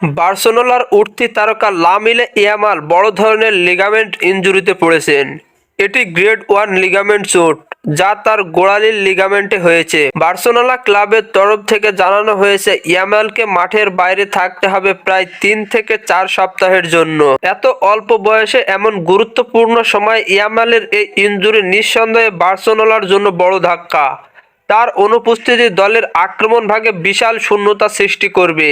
বার্সেলোনার উঠতি তারকা লামিলে ইয়ামাল বড় ধরনের লিগামেন্ট ইনজুরিতে পড়েছেন। এটি গ্রেড ওয়ান লিগামেন্ট চোট, যা তার গোড়ালির লিগামেন্টে হয়েছে। বার্সেলোনা ক্লাবের তরফ থেকে জানানো হয়েছে, ইয়ামালকে মাঠের বাইরে থাকতে হবে প্রায় তিন থেকে চার সপ্তাহের জন্য। এত অল্প বয়সে এমন গুরুত্বপূর্ণ সময় ইয়ামালের এই ইনজুরি নিঃসন্দেহে বার্সেলোনার জন্য বড় ধাক্কা। তার অনুপস্থিতি দলের আক্রমণ ভাগে বিশাল শূন্যতা সৃষ্টি করবে।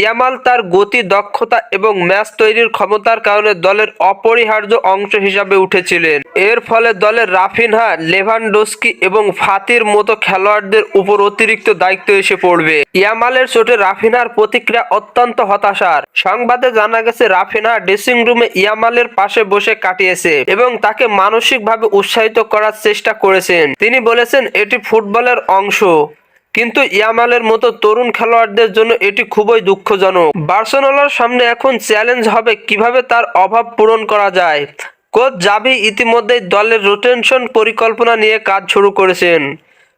ইয়ামাল তার গতি, দক্ষতা এবং ম্যাচ তৈরির ক্ষমতার কারণে দলের অপরিহার্য অংশ হিসাবে উঠেছিলেন। এর ফলে দলের রাফিনহা, লেভানডোস্কি এবং ফাতির মতো খেলোয়াড়দের উপর অতিরিক্ত দায়িত্ব এসে পড়বে। ইয়ামালের চোটে রাফিনহার প্রতিক্রিয়া অত্যন্ত হতাশার। সংবাদে জানা গেছে, রাফিনহা ড্রেসিং রুমে ইয়ামালের পাশে বসে কাটিয়েছে এবং তাকে মানসিকভাবে উৎসাহিত করার চেষ্টা করেছেন। তিনি বলেছেন, এটি ফুটবলের অংশ। কিন্তু ইয়ামালের মতো তরুণ খেলোয়াড়দের জন্য এটি খুবই দুঃখজনক। বার্সেলোনার সামনে এখন চ্যালেঞ্জ হবে কীভাবে তার অভাব পূরণ করা যায়। কোচ জাভি ইতিমধ্যেই দলের রোটেনশন পরিকল্পনা নিয়ে কাজ শুরু করেছেন।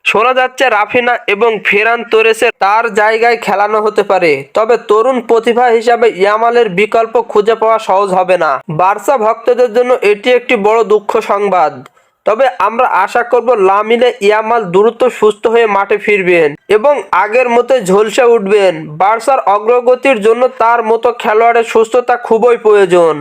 শোনা যাচ্ছে রাফিনা এবং ফেরান তোরেসের তার জায়গায় খেলানো হতে পারে। তবে তরুণ প্রতিভা হিসাবে ইয়ামালের বিকল্প খুঁজে পাওয়া সহজ হবে না। বার্সা ভক্তদের জন্য এটি একটি বড় দুঃখ সংবাদ। তবে আমরা আশা করব লামিনে ইয়ামাল দ্রুত সুস্থ হয়ে মাঠে ফিরবেন এবং আগের মতো ঝলসে উঠবেন। বার্সার অগ্রগতির জন্য তার মতো খেলোয়াড়ের সুস্থতা খুবই প্রয়োজন।